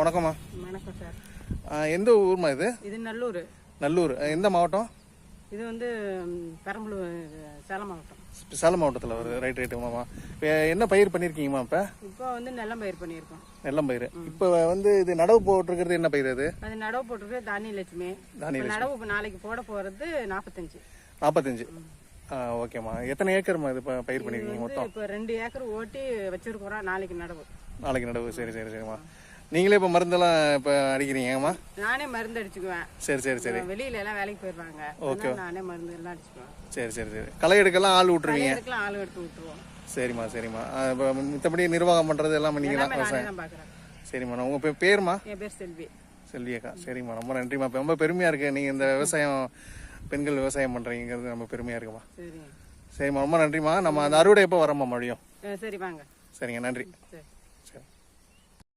வணக்கம்மா. வணக்கம் சார். எந்த ஊர்மா இது? இது நல்லூர். நல்லூர். எந்த மாவட்டம்? இது வந்து பெரம்பலூர் சேலம் மாவட்டம். சேலம் மாவட்டத்தில் வருது ரைட் ரைட்டுமாம்மா இப்போ என்ன பயிர் பண்ணியிருக்கீங்கம்மா இப்போ? இப்போ வந்து நெல்லம் பயிர் பண்ணியிருக்கோம். நெல்லம் பயிர். இப்போ வந்து இது நடவு போட்டிருக்கிறது என்ன பயிர் அது? அது நடவு போட்டிருக்கு தானிய லட்சுமி தானிய நடவு நாளைக்கு போட போகிறது நாற்பத்தஞ்சு நாற்பத்தஞ்சு ஓகேம்மா. எத்தனை ஏக்கர்மா இது பயிர் பண்ணியிருக்கீங்க வந்து இப்போ ரெண்டு ஏக்கர் ஓட்டி வச்சிருக்கிறோம் நாளைக்கு நடவு. நாளைக்கு நடவு. சரி சரி சரிம்மா. நீங்களே இப்போ மருந்தெல்லாம் இப்போ அடிக்கிறீங்கம்மா நானே மருந்து அடிச்சுக்குவேன். சரி சரி சரி. வெளியில எல்லாம் வேலைக்கு போயிடுவாங்க அதனால நானே மருந்து எல்லாம் அடிச்சுக்குவேன். சரி சரி சரி. களை எடுக்கலாம் ஆள் விட்டுருவீங்க ஆள் எடுத்து விட்டுருவோம் சரிம்மா சரிம்மா. இப்போ மித்தபடி நிர்வாகம் பண்ணுறது எல்லாம் நீங்கள் தான் பார்க்குறேன் சரிம்மா உங்கள் பே பேருமா என் பேர் செல்வி. செல்வியக்கா சரிம்மா ரொம்ப நன்றிம்மா. ரொம்ப பெருமையாக இருக்கு. நீங்கள் இந்த விவசாயம் பெண்கள் விவசாயம் பண்ணுறீங்கிறது நம்ம பெருமையாக இருக்குமா சரிம்மா ரொம்ப நன்றிம்மா. நம்ம அந்த அறுவடை எப்போ வரோம்மா மறுபடியும்? சரி வாங்க. சரிங்க நன்றி. சரி.